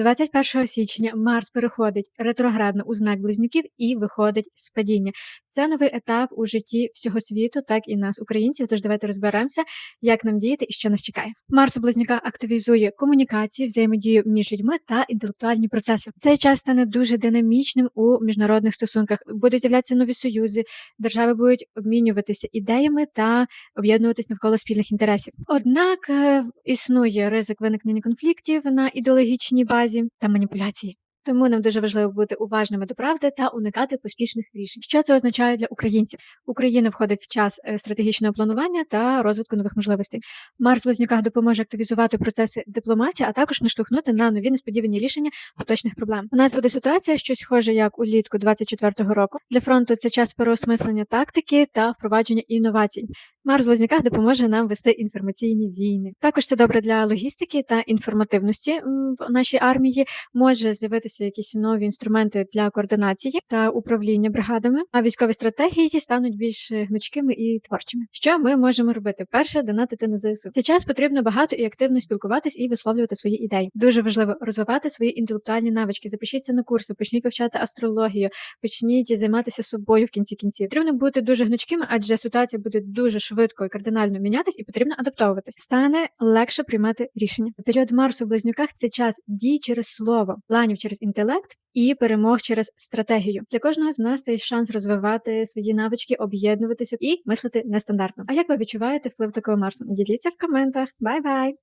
21 січня Марс переходить ретроградно у знак близнюків і виходить з падіння. Це новий етап у житті всього світу, так і нас, українців. Тож давайте розберемося, як нам діяти і що нас чекає. Марс у близнюка активізує комунікації, взаємодію між людьми та інтелектуальні процеси. Цей час стане дуже динамічним у міжнародних стосунках. Будуть з'являтися нові союзи, держави будуть обмінюватися ідеями та об'єднуватись навколо спільних інтересів. Однак е, існує ризик виникнення конфліктів на ідеологічній базі та маніпуляції. Тому нам дуже важливо бути уважними до правди та уникати поспішних рішень. Що це означає для українців? Україна входить в час е, стратегічного планування та розвитку нових можливостей. Марс в близнюках допоможе активізувати процеси дипломатії, а також наштовхнути на нові несподівані рішення поточних проблем. У нас буде ситуація, щось схоже як улітку 24-го року. Для фронту це час переосмислення тактики та впровадження інновацій. Марс в близнюках допоможе нам вести інформаційні війни. Також це добре для логістики та інформативності в нашій армії. Може з'явитися якісь нові інструменти для координації та управління бригадами, а військові стратегії стануть більш гнучкими і творчими. Що ми можемо робити? Перше донатити на ЗСУ. Цей час потрібно багато і активно спілкуватись і висловлювати свої ідеї. Дуже важливо розвивати свої інтелектуальні навички. Запишіться на курси, почніть вивчати астрологію, почніть займатися собою в кінці кінців. Потрібно бути дуже гнучкими, адже ситуація буде дуже швидко і кардинально мінятись, і потрібно адаптовуватись. Стане легше приймати рішення. Період Марсу в близнюках це час дій через слово, планів через інтелект і перемог через стратегію. Для кожного з нас це шанс розвивати свої навички, об'єднуватися і мислити нестандартно. А як ви відчуваєте вплив такого Марсу? Діліться в коментах. Бай-бай!